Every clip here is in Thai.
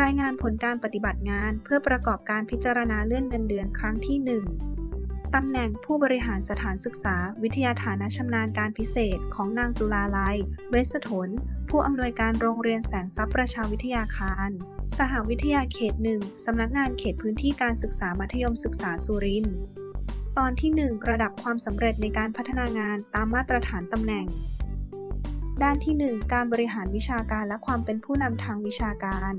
รายงานผลการปฏิบัติงานเพื่อประกอบการพิจารณาเลื่อนเงินเดือนครั้งที่ 1 ตำแหน่งผู้บริหารสถานศึกษา วิทยาฐานะชำนาญการพิเศษของนางจุลาลัย เวสถน ผู้อำนวยการโรงเรียนแสงทรัพย์ประชาวิทยาคาร สหวิทยาเขตหนึ่งสำนักงานเขตพื้นที่การศึกษามัธยมศึกษาสุรินทร์ตอนที่ 1 ระดับความสำเร็จในการพัฒนางานตามมาตรฐานตำแหน่ง ด้านที่ 1 การบริหารวิชาการและความเป็นผู้นำทางวิชาการ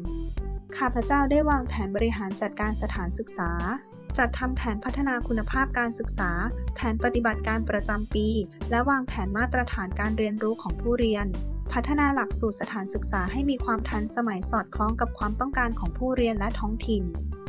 ข้าพเจ้าได้วางแผนบริหารจัดการสถานศึกษา จัดทำแผนพัฒนาคุณภาพการศึกษา แผนปฏิบัติการประจำปี และวางแผนมาตรฐานการเรียนรู้ของผู้เรียน พัฒนาหลักสูตรสถานศึกษาให้มีความทันสมัยสอดคล้องกับความต้องการของผู้เรียนและท้องถิ่น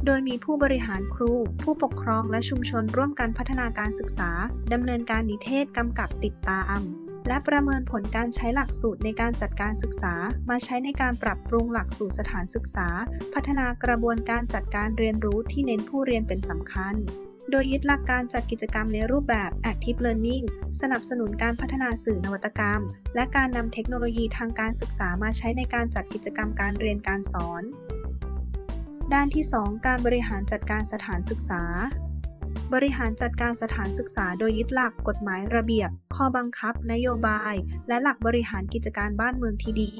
โดยมีผู้บริหารครู ผู้ปกครองและชุมชนร่วมกันพัฒนาการศึกษา ดำเนินการนิเทศกำกับติดตาม และประเมินผลการใช้หลักสูตรในการจัดการศึกษา มาใช้ในการปรับปรุงหลักสูตรสถานศึกษา พัฒนากระบวนการจัดการเรียนรู้ที่เน้นผู้เรียนเป็นสำคัญ โดยยึดหลักการจัดกิจกรรมในรูปแบบ Active Learning สนับสนุนการพัฒนาสื่อนวัตกรรม และการนำเทคโนโลยีทางการศึกษามาใช้ในการจัดกิจกรรมการเรียนการสอน ด้านที่ 2 การบริหารจัดการสถานศึกษา บริหารจัดการสถานศึกษาโดยยึดหลักกฎหมายระเบียบ ข้อบังคับ นโยบาย และหลักบริหารกิจการบ้านเมืองที่ดี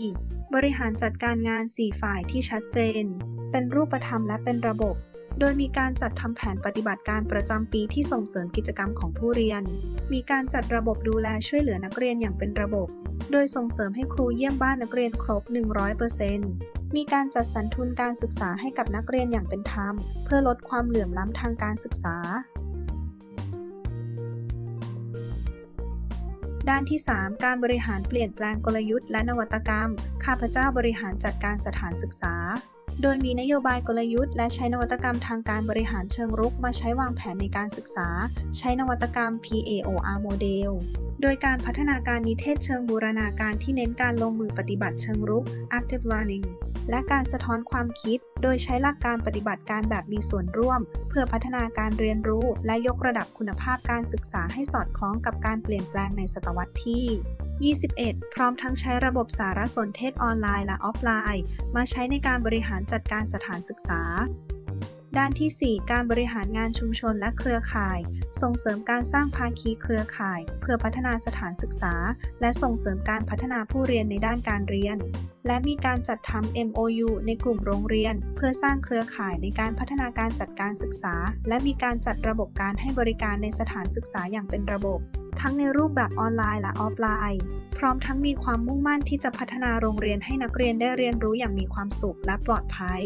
บริหารจัดการงาน 4 ฝ่ายที่ชัดเจน เป็นรูปธรรมและเป็นระบบ โดยมีการจัดทำแผนปฏิบัติการประจำปีที่ส่งเสริมกิจกรรมของผู้เรียน มีการจัดระบบดูแลช่วยเหลือนักเรียนอย่างเป็นระบบ โดยส่งเสริมให้ครูเยี่ยมบ้านนักเรียนครบ 100%มีการจัดสรรทุนการศึกษาให้กับนักเรียนอย่างเป็นธรรม เพื่อลดความเหลื่อมล้ำทางการศึกษา ด้านที่ 3 การบริหารเปลี่ยนแปลงกลยุทธ์และนวัตกรรม ข้าพเจ้าบริหารจัดการสถานศึกษา โดยมีนโยบายกลยุทธ์ และใช้นวัตกรรมทางการบริหารเชิงรุกมาใช้วางแผนในการศึกษา ใช้นวัตกรรม PAOR โมเดลโดยการพัฒนาการนิเทศเชิงบูรณาการที่เน้นการลงมือปฏิบัติเชิงรุก Active Learning และการสะท้อนความคิด โดยใช้หลักการปฏิบัติการแบบมีส่วนร่วม เพื่อพัฒนาการเรียนรู้ และยกระดับคุณภาพการศึกษาให้สอดคล้องกับการเปลี่ยนแปลงในศตวรรษที่ 21 พร้อมทั้งใช้ระบบสารสนเทศออนไลน์และออฟไลน์ มาใช้ในการบริหารจัดการสถานศึกษา ด้านที่ 4 การบริหารงานชุมชนและเครือข่าย ส่งเสริมการสร้างภาคีเครือข่าย เพื่อพัฒนาสถานศึกษา และส่งเสริมการพัฒนาผู้เรียนในด้านการเรียน และมีการจัดทำ MOU ในกลุ่มโรงเรียน เพื่อสร้างเครือข่ายในการพัฒนาการจัดการศึกษา และมีการจัดระบบการให้บริการในสถานศึกษาอย่างเป็นระบบ ทั้งในรูปแบบออนไลน์และออฟไลน์ พร้อมทั้งมีความมุ่งมั่นที่จะพัฒนาโรงเรียนให้นักเรียนได้เรียนรู้อย่างมีความสุขและปลอดภัย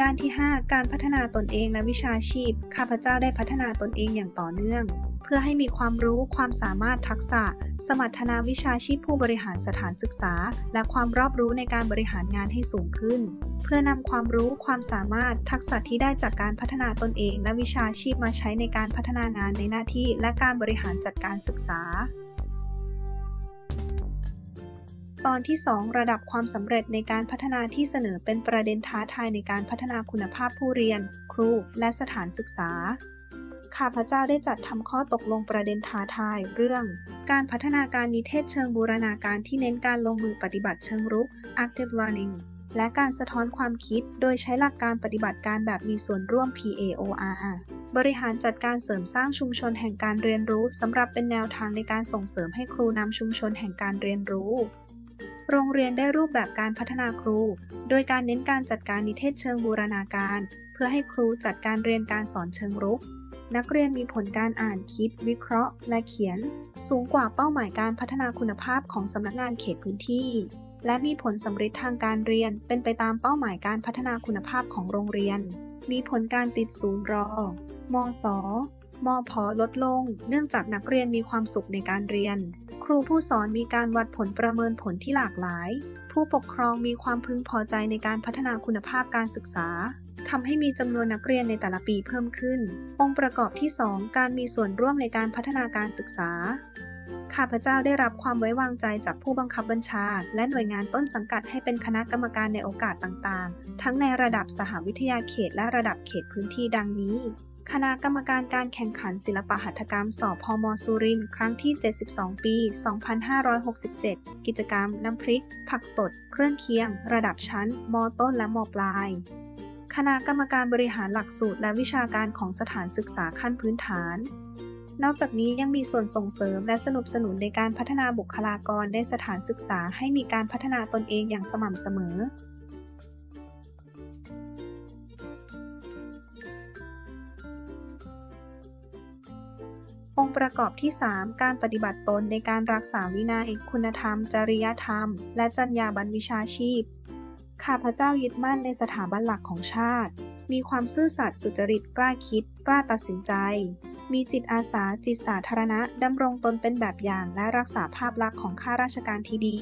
ด้านที่ 5 การพัฒนาตนเองและวิชาชีพ ข้าพเจ้าได้พัฒนาตนเองอย่างต่อเนื่อง เพื่อให้มีความรู้ความสามารถทักษะ สมรรถนาวิชาชีพผู้บริหารสถานศึกษา และความรอบรู้ในการบริหารงานให้สูงขึ้น เพื่อนำความรู้ความสามารถทักษะที่ได้จากการพัฒนาตนเองและวิชาชีพมาใช้ในการพัฒนางานในหน้าที่ และการบริหารจัดการศึกษา ตอนที่ 2 ระดับความสำเร็จในการพัฒนาที่เสนอเป็นประเด็นท้าทายในการพัฒนาคุณภาพผู้เรียน ครู และสถานศึกษาข้าพเจ้าได้จัดทำข้อตกลงประเด็นท้าทายเรื่อง การพัฒนาการนิเทศเชิงบูรณาการที่เน้นการลงมือปฏิบัติเชิงรุก Active Learning และการสะท้อนความคิด โดยใช้หลักการปฏิบัติการแบบมีส่วนร่วม PAOR บริหารจัดการเสริมสร้างชุมชนแห่งการเรียนรู้สำหรับเป็นแนวทางในการส่งเสริมให้ครูนำชุมชนแห่งการเรียนรู้ โรงเรียนได้รูปแบบการพัฒนาครู โดยการเน้นการจัดการนิเทศเชิงบูรณาการ เพื่อให้ครูจัดการเรียนการสอนเชิงรุก นักเรียนมีผลการอ่านคิด วิเคราะห์ และเขียน สูงกว่าเป้าหมายการพัฒนาคุณภาพของสำนักงานเขตพื้นที่ และมีผลสำเร็จทางการเรียนเป็นไปตามเป้าหมายการพัฒนาคุณภาพของโรงเรียน มีผลการติดศูนย์รอมศมพลดลง เนื่องจากนักเรียนมีความสุขในการเรียน ครูผู้สอนมีการวัดผลประเมินผลที่หลากหลาย ผู้ปกครองมีความพึงพอใจในการพัฒนาคุณภาพการศึกษาทำให้มีจำนวนนักเรียนในแต่ละปีเพิ่มขึ้น องค์ประกอบที่ 2 การมีส่วนร่วมในการพัฒนาการศึกษา ข้าพเจ้าได้รับความไว้วางใจจากผู้บังคับบัญชา และหน่วยงานต้นสังกัดให้เป็นคณะกรรมการในโอกาสต่างๆ ทั้งในระดับสหวิทยาเขตและระดับเขตพื้นที่ดังนี้ คณะกรรมการการแข่งขันศิลปหัตถกรรมสพมสุรินทร์ครั้งที่ 72 ปี 2567 กิจกรรม น้ำพริก ผักสด เครื่องเคียง ระดับชั้น มต้นและมปลาย คณะกรรมการบริหารหลักสูตรและวิชาการของสถานศึกษาขั้นพื้นฐาน นอกจากนี้ยังมีส่วนส่งเสริมและสนับสนุนในการพัฒนาบุคลากรในสถานศึกษาให้มีการพัฒนาตนเองอย่างสม่ำเสมอ องค์ประกอบที่ 3 การปฏิบัติตนในการรักษาวินัย คุณธรรม จริยธรรม และจรรยาบรรณวิชาชีพ ข้าพเจ้ายึดมั่นในสถาบันหลักของชาติ มีความซื่อสัตย์สุจริตกล้าคิด กล้าตัดสินใจ มีจิตอาสาจิตสาธารณะดำรงตนเป็นแบบอย่างและรักษาภาพลักษณ์ของข้าราชการที่ดี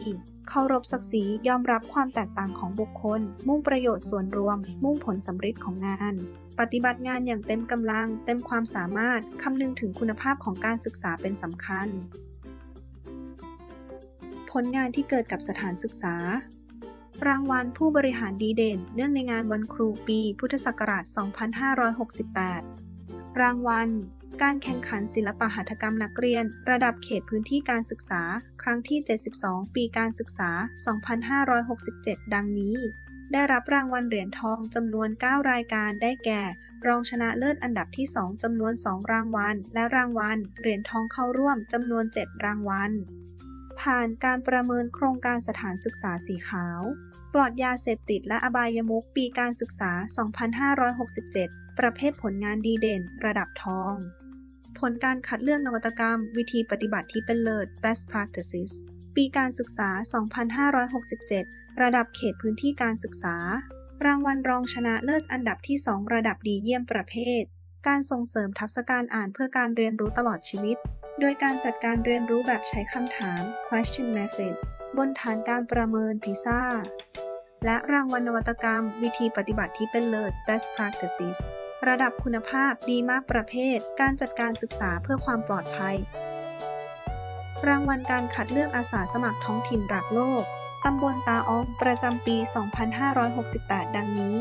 เคารพศักดิ์ศรียอมรับความแตกต่างของบุคคล มุ่งประโยชน์ส่วนรวม มุ่งผลสำเร็จของงาน ปฏิบัติงานอย่างเต็มกำลัง เต็มความสามารถคำนึงถึงคุณภาพของการศึกษาเป็นสำคัญ ผลงานที่เกิดกับสถานศึกษารางวัลผู้บริหารดีเด่น เนื่องในงานวันครูปี พุทธศักราช 2568 รางวัล การแข่งขันศิลปหัตถกรรมนักเรียน ระดับเขตพื้นที่การศึกษา ครั้งที่ 72 ปีการศึกษา 2567 ดังนี้ ได้รับรางวัลเหรียญทองจำนวน 9 รายการได้แก่ รองชนะเลิศอันดับที่ 2จำนวน 2 รางวัล และรางวัล เหรียญทองเข้าร่วมจำนวน 7 รางวัลผ่านการประเมินโครงการสถานศึกษาสีขาว ปลอดยาเสพติดและอบายมุขปีการศึกษา 2567 ประเภทผลงานดีเด่น ระดับทอง ลการคัดเลือกนวัตกรรม วิธีปฏิบัติที่เป็นเลิศ best practices ปีการศึกษา 2567 ระดับเขตพื้นที่การศึกษา รางวัลรองชนะเลิศอันดับที่ 2 ระดับดีเยี่ยมประเภท การส่งเสริมทักษะการอ่านเพื่อการเรียนรู้ตลอดชีวิต โดยการจัดการเรียนรู้แบบใช้คำถาม question method บนฐานการประเมิน PISA และรางวัลนวัตกรรม วิธีปฏิบัติที่เป็นเลิศ best practices ระดับคุณภาพดีมากประเภท การจัดการศึกษาเพื่อความปลอดภัย รางวัลการคัดเลือกอาสาสมัครท้องถิ่นรักโลก ตำบลตาอองประจำปี 2568 ดังนี้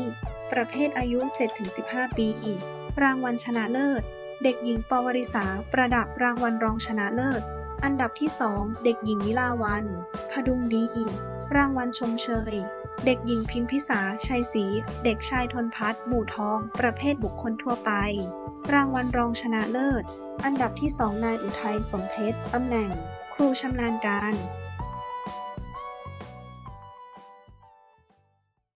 ประเภทอายุ 7-15 ปีอีก รางวัลชนะเลิศ เด็กหญิงปวริษาประดับรางวัลรองชนะเลิศ อันดับที่ 2 เด็กหญิงนิลาวันพดุงดีรางวัลชมเชย เด็กหญิงพิมพิสา ชัยศรี เด็กชายทนพัฒน์หมู่ทอง ประเภทบุคคลทั่วไป รางวัลรองชนะเลิศ อันดับที่ 2 นายอุทัยสมเพชร ตำแหน่ง ครูชำนาญการ